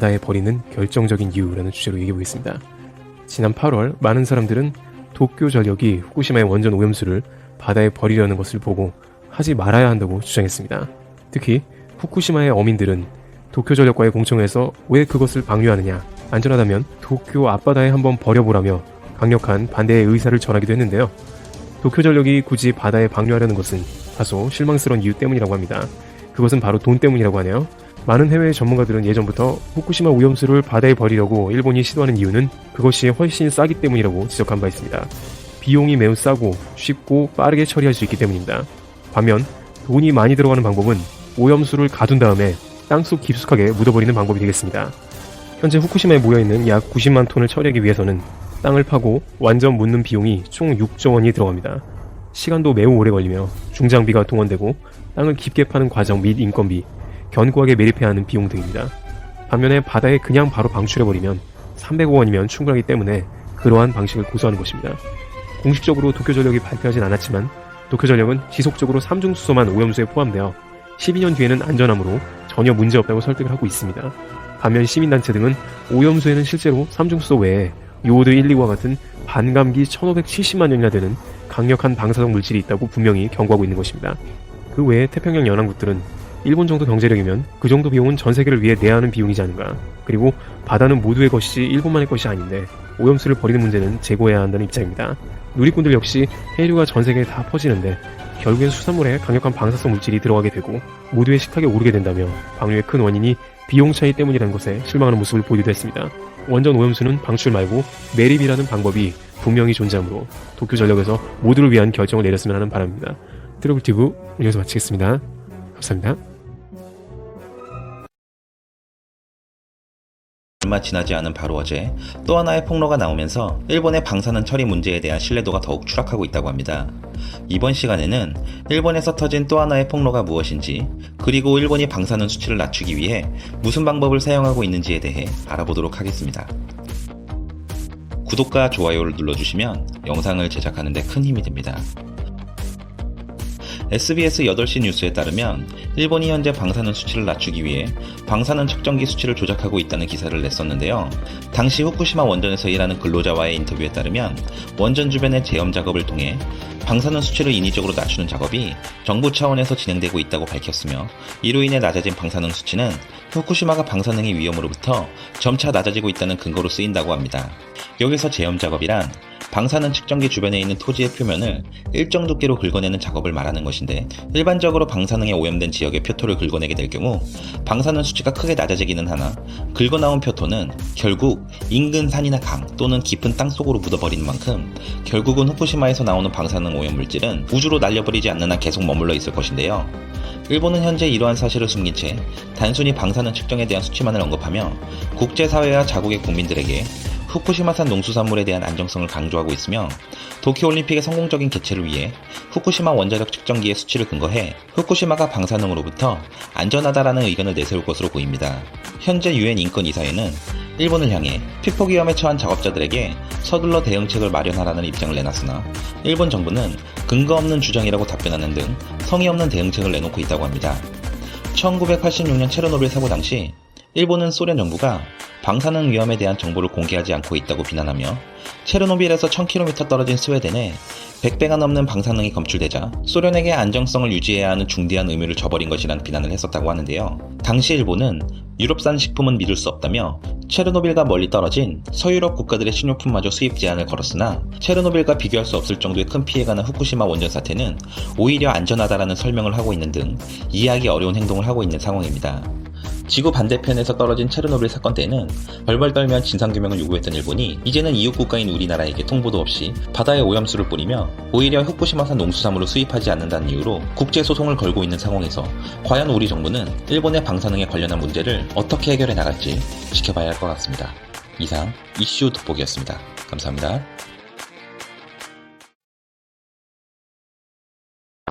바다에 버리는 결정적인 이유라는 주제로 얘기해 보겠습니다. 지난 8월 많은 사람들은 도쿄 전력이 후쿠시마의 원전 오염수를 바다에 버리려는 것을 보고 하지 말아야 한다고 주장했습니다. 특히 후쿠시마의 어민들은 도쿄 전력과의 공청회에서 왜 그것을 방류하느냐, 안전하다면 도쿄 앞바다에 한번 버려보라며 강력한 반대의 의사를 전하기도 했는데요. 도쿄 전력이 굳이 바다에 방류하려는 것은 다소 실망스러운 이유 때문이라고 합니다. 그것은 바로 돈 때문이라고 하네요. 많은 해외 전문가들은 예전부터 후쿠시마 오염수를 바다에 버리려고 일본이 시도하는 이유는 그것이 훨씬 싸기 때문이라고 지적한 바 있습니다. 비용이 매우 싸고 쉽고 빠르게 처리할 수 있기 때문입니다. 반면 돈이 많이 들어가는 방법은 오염수를 가둔 다음에 땅속 깊숙하게 묻어버리는 방법이 되겠습니다. 현재 후쿠시마에 모여있는 약 90만 톤을 처리하기 위해서는 땅을 파고 완전 묻는 비용이 총 6조 원이 들어갑니다. 시간도 매우 오래 걸리며 중장비가 동원되고 땅을 깊게 파는 과정 및 인건비, 견고하게 매립해야 하는 비용 등입니다. 반면에 바다에 그냥 바로 방출해버리면 300억 원이면 충분하기 때문에 그러한 방식을 고수하는 것입니다. 공식적으로 도쿄전력이 발표하진 않았지만 도쿄전력은 지속적으로 삼중수소만 오염수에 포함되어 12년 뒤에는 안전함으로 전혀 문제없다고 설득을 하고 있습니다. 반면 시민단체 등은 오염수에는 실제로 삼중수소 외에 요오드 1, 2와 같은 반감기 1570만 년이나 되는 강력한 방사성 물질이 있다고 분명히 경고하고 있는 것입니다. 그 외에 태평양 연안국들은 일본 정도 경제력이면 그 정도 비용은 전 세계를 위해 내야 하는 비용이지 않은가. 그리고 바다는 모두의 것이지 일본만의 것이 아닌데 오염수를 버리는 문제는 제고해야 한다는 입장입니다. 누리꾼들 역시 해류가 전 세계에 다 퍼지는데 결국엔 수산물에 강력한 방사성 물질이 들어가게 되고 모두의 식탁에 오르게 된다며 방류의 큰 원인이 비용 차이 때문이라는 것에 실망하는 모습을 보이기도 했습니다. 원전 오염수는 방출 말고 매립이라는 방법이 분명히 존재하므로 도쿄 전력에서 모두를 위한 결정을 내렸으면 하는 바람입니다. 트러블티브 여기서 마치겠습니다. 감사합니다. 얼마 지나지 않은 바로 어제 또 하나의 폭로가 나오면서 일본의 방사능 처리 문제에 대한 신뢰도가 더욱 추락하고 있다고 합니다. 이번 시간에는 일본에서 터진 또 하나의 폭로가 무엇인지 그리고 일본이 방사능 수치를 낮추기 위해 무슨 방법을 사용하고 있는지에 대해 알아보도록 하겠습니다. 구독과 좋아요를 눌러주시면 영상을 제작하는 데 큰 힘이 됩니다. SBS 8시 뉴스에 따르면 일본이 현재 방사능 수치를 낮추기 위해 방사능 측정기 수치를 조작하고 있다는 기사를 냈었는데요. 당시 후쿠시마 원전에서 일하는 근로자와의 인터뷰에 따르면 원전 주변의 제염 작업을 통해 방사능 수치를 인위적으로 낮추는 작업이 정부 차원에서 진행되고 있다고 밝혔으며 이로 인해 낮아진 방사능 수치는 후쿠시마가 방사능의 위험으로부터 점차 낮아지고 있다는 근거로 쓰인다고 합니다. 여기서 제염 작업이란 방사능 측정기 주변에 있는 토지의 표면을 일정 두께로 긁어내는 작업을 말하는 것인데 일반적으로 방사능에 오염된 지역의 표토를 긁어내게 될 경우 방사능 수치가 크게 낮아지기는 하나 긁어 나온 표토는 결국 인근 산이나 강 또는 깊은 땅 속으로 묻어버리는 만큼 결국은 후쿠시마에서 나오는 방사능 오염 물질은 우주로 날려버리지 않는 한 계속 머물러 있을 것인데요. 일본은 현재 이러한 사실을 숨긴 채 단순히 방사능 측정에 대한 수치만을 언급하며 국제사회와 자국의 국민들에게 후쿠시마산 농수산물에 대한 안정성을 강조하고 있으며 도쿄올림픽의 성공적인 개최를 위해 후쿠시마 원자력 측정기의 수치를 근거해 후쿠시마가 방사능으로부터 안전하다라는 의견을 내세울 것으로 보입니다. 현재 유엔 인권이사회는 일본을 향해 피폭 위험에 처한 작업자들에게 서둘러 대응책을 마련하라는 입장을 내놨으나 일본 정부는 근거 없는 주장이라고 답변하는 등 성의 없는 대응책을 내놓고 있다고 합니다. 1986년 체르노빌 사고 당시 일본은 소련 정부가 방사능 위험에 대한 정보를 공개하지 않고 있다고 비난하며 체르노빌에서 1000km 떨어진 스웨덴에 100배가 넘는 방사능이 검출되자 소련에게 안정성을 유지해야 하는 중대한 의무를 저버린 것이라는 비난을 했었다고 하는데요. 당시 일본은 유럽산 식품은 믿을 수 없다며 체르노빌과 멀리 떨어진 서유럽 국가들의 식료품마저 수입 제한을 걸었으나 체르노빌과 비교할 수 없을 정도의 큰 피해가 난 후쿠시마 원전 사태는 오히려 안전하다라는 설명을 하고 있는 등 이해하기 어려운 행동을 하고 있는 상황입니다. 지구 반대편에서 떨어진 체르노빌 사건 때는 벌벌 떨며 진상규명을 요구했던 일본이 이제는 이웃 국가인 우리나라에게 통보도 없이 바다에 오염수를 뿌리며 오히려 후쿠시마산 농수산물을 수입하지 않는다는 이유로 국제 소송을 걸고 있는 상황에서 과연 우리 정부는 일본의 방사능에 관련한 문제를 어떻게 해결해 나갈지 지켜봐야 할 것 같습니다. 이상 이슈 돋보기였습니다. 감사합니다.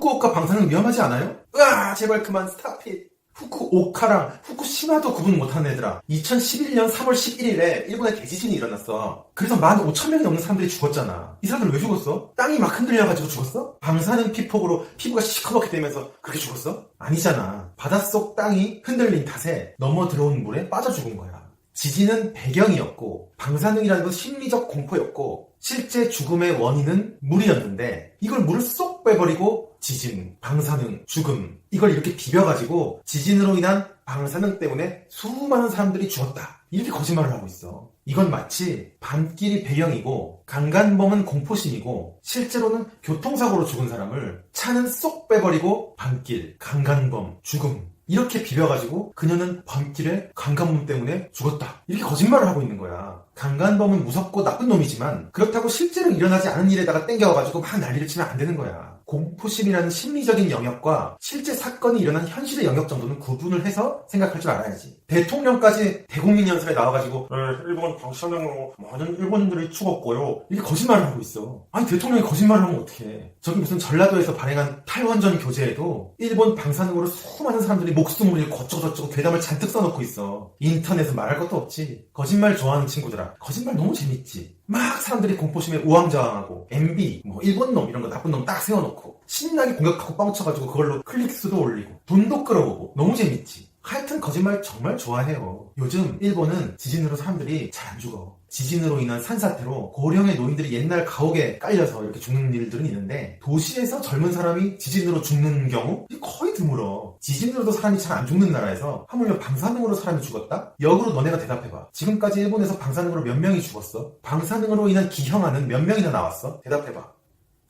후쿠오카 방사능 위험하지 않아요? 으아 제발 그만 스탑핏 후쿠오카랑 후쿠시마도 구분 못하는 애들아 2011년 3월 11일에 일본에 대지진이 일어났어 그래서 15,000명이 넘는 사람들이 죽었잖아 이 사람들 왜 죽었어? 땅이 막 흔들려가지고 죽었어? 방사능 피폭으로 피부가 시커멓게 되면서 그렇게 죽었어? 아니잖아 바닷속 땅이 흔들린 탓에 넘어 들어온 물에 빠져 죽은 거야 지진은 배경이었고 방사능이라는 건 심리적 공포였고 실제 죽음의 원인은 물이었는데 이걸 물을 쏙 빼버리고 지진, 방사능, 죽음 이걸 이렇게 비벼가지고 지진으로 인한 방사능 때문에 수많은 사람들이 죽었다. 이렇게 거짓말을 하고 있어. 이건 마치 밤길이 배경이고 강간범은 공포심이고 실제로는 교통사고로 죽은 사람을 차는 쏙 빼버리고 밤길, 강간범, 죽음 이렇게 비벼가지고 그녀는 밤길에 강간범 때문에 죽었다. 이렇게 거짓말을 하고 있는 거야. 강간범은 무섭고 나쁜 놈이지만 그렇다고 실제로 일어나지 않은 일에다가 땡겨가지고 막 난리를 치면 안 되는 거야. 공포심이라는 심리적인 영역과 실제 사건이 일어난 현실의 영역 정도는 구분을 해서 생각할 줄 알아야지. 대통령까지 대국민 연설에 나와가지고 네, 일본 방사능으로 많은 일본인들이 죽었고요. 이렇게 거짓말을 하고 있어. 아니 대통령이 거짓말을 하면 어떡해. 저기 무슨 전라도에서 발행한 탈원전 교재에도 일본 방사능으로 수많은 사람들이 목숨을 잃고 어쩌고저쩌고 괴담을 잔뜩 써놓고 있어. 인터넷은 말할 것도 없지. 거짓말 좋아하는 친구들아. 거짓말 너무 재밌지. 막 사람들이 공포심에 우왕좌왕하고 MB, 뭐 일본 놈 이런 거 나쁜 놈 딱 세워놓고 신나게 공격하고 뻥쳐가지고 그걸로 클릭수도 올리고 돈도 끌어오고 너무 재밌지. 하여튼 거짓말 정말 좋아해요. 요즘 일본은 지진으로 사람들이 잘 안 죽어. 지진으로 인한 산사태로 고령의 노인들이 옛날 가옥에 깔려서 이렇게 죽는 일들은 있는데 도시에서 젊은 사람이 지진으로 죽는 경우 거의 드물어. 지진으로도 사람이 잘 안 죽는 나라에서 하물며 방사능으로 사람이 죽었다? 역으로 너네가 대답해봐. 지금까지 일본에서 방사능으로 몇 명이 죽었어? 방사능으로 인한 기형아는 몇 명이나 나왔어? 대답해봐.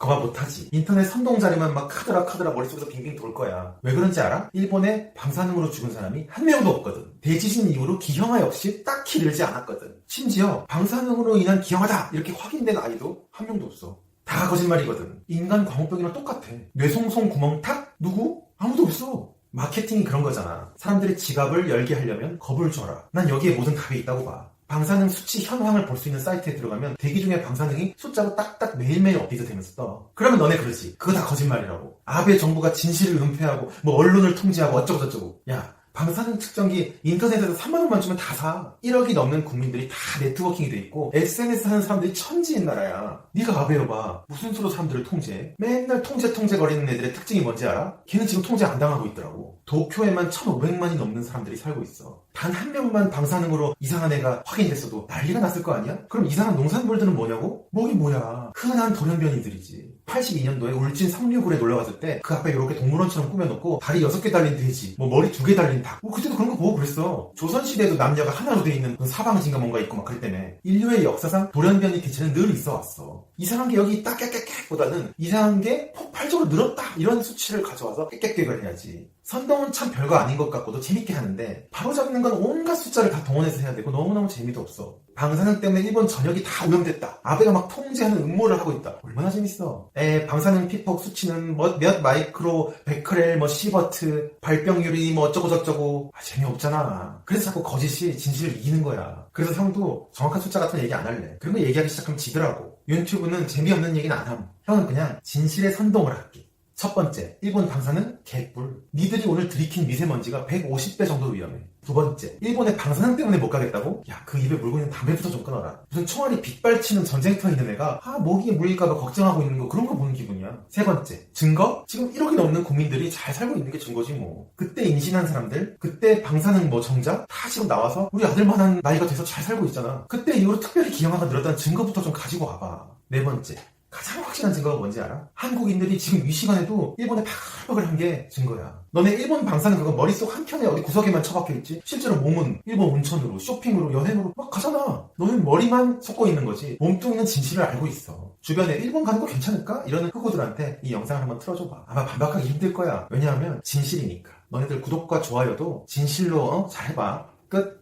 그거 못하지. 인터넷 선동자리만 막 카드라 카드라 머릿속에서 빙빙 돌 거야. 왜 그런지 알아? 일본에 방사능으로 죽은 사람이 한 명도 없거든. 대지진 이후로 기형아 역시 딱히 늘지 않았거든. 심지어 방사능으로 인한 기형아다! 이렇게 확인된 아이도 한 명도 없어. 다 거짓말이거든. 인간 광우병이랑 똑같아. 뇌송송 구멍 탁? 누구? 아무도 없어. 마케팅이 그런 거잖아. 사람들의 지갑을 열게 하려면 겁을 줘라. 난 여기에 모든 답이 있다고 봐. 방사능 수치 현황을 볼 수 있는 사이트에 들어가면 대기 중에 방사능이 숫자로 딱딱 매일매일 업데이트 되면서 떠. 그러면 너네 그러지. 그거 다 거짓말이라고. 아베 정부가 진실을 은폐하고 뭐 언론을 통제하고 어쩌고저쩌고. 야 방사능 측정기 인터넷에서 3만원만 주면 다 사. 1억이 넘는 국민들이 다 네트워킹이 돼 있고 SNS 하는 사람들이 천지인 나라야. 네가 아베여봐. 무슨 수로 사람들을 통제해? 맨날 통제 통제 거리는 애들의 특징이 뭔지 알아? 걔는 지금 통제 안 당하고 있더라고. 도쿄에만 1,500만이 넘는 사람들이 살고 있어. 단 한 명만 방사능으로 이상한 애가 확인됐어도 난리가 났을 거 아니야? 그럼 이상한 농산물들은 뭐냐고? 뭐긴 뭐야. 흔한 돌연변이들이지. 82년도에 울진 성류굴에 놀러 갔을 때 그 앞에 이렇게 동물원처럼 꾸며놓고 다리 6개 달린 돼지, 뭐 머리 2개 달린 닭. 뭐 그때도 그런 거 보고 그랬어. 조선시대에도 남녀가 하나로 돼 있는 그 사방진가 뭔가 있고 막 그랬다며. 인류의 역사상 돌연변이 개체는 늘 있어 왔어. 이상한 게 여기 딱 깨깨깨 보다는 이상한 게 폭발적으로 늘었다 이런 수치를 가져와서 깨깨깨를 해야지. 선동은 참 별거 아닌 것 같고도 재밌게 하는데 바로 잡는 건 온갖 숫자를 다 동원해서 해야 되고 너무너무 재미도 없어. 방사능 때문에 일본 전역이 다 오염됐다. 아베가 막 통제하는 음모를 하고 있다. 얼마나 재밌어. 에 방사능 피폭 수치는 뭐 몇 마이크로 베크렐 뭐 시버트 발병률이 뭐 어쩌고 저쩌고 아, 재미없잖아. 그래서 자꾸 거짓이 진실을 이기는 거야. 그래서 형도 정확한 숫자 같은 거 얘기 안 할래. 그런 거 얘기하기 시작하면 지더라고. 유튜브는 재미없는 얘기는 안 함. 형은 그냥 진실의 선동을 할게. 첫 번째, 일본 방사능 개뿔. 니들이 오늘 들이킨 미세먼지가 150배 정도 위험해. 두 번째, 일본의 방사능 때문에 못 가겠다고? 야, 그 입에 물고 있는 담배부터 좀 끊어라. 무슨 총알이 빗발치는 전쟁터에 있는 애가 아, 모기에 물릴까봐 걱정하고 있는 거 그런 거 보는 기분이야. 세 번째, 증거? 지금 1억이 넘는 국민들이 잘 살고 있는 게 증거지 뭐. 그때 임신한 사람들, 그때 방사능 뭐 정자 다 지금 나와서 우리 아들만한 나이가 돼서 잘 살고 있잖아. 그때 이후로 특별히 기형아가 늘었다는 증거부터 좀 가지고 와봐. 네 번째, 가장 확실한 증거가 뭔지 알아? 한국인들이 지금 이 시간에도 일본에 파박을 한게 증거야. 너네 일본 방사능 그거 머릿속 한켠에 어디 구석에만 처박혀 있지? 실제로 몸은 일본 온천으로, 쇼핑으로, 여행으로 막 가잖아. 너는 머리만 솟고 있는 거지. 몸뚱이는 진실을 알고 있어. 주변에 일본 가는 거 괜찮을까? 이러는 흑우들한테 이 영상을 한번 틀어줘봐. 아마 반박하기 힘들 거야. 왜냐하면 진실이니까. 너네들 구독과 좋아요도 진실로 어? 잘해봐. 끝.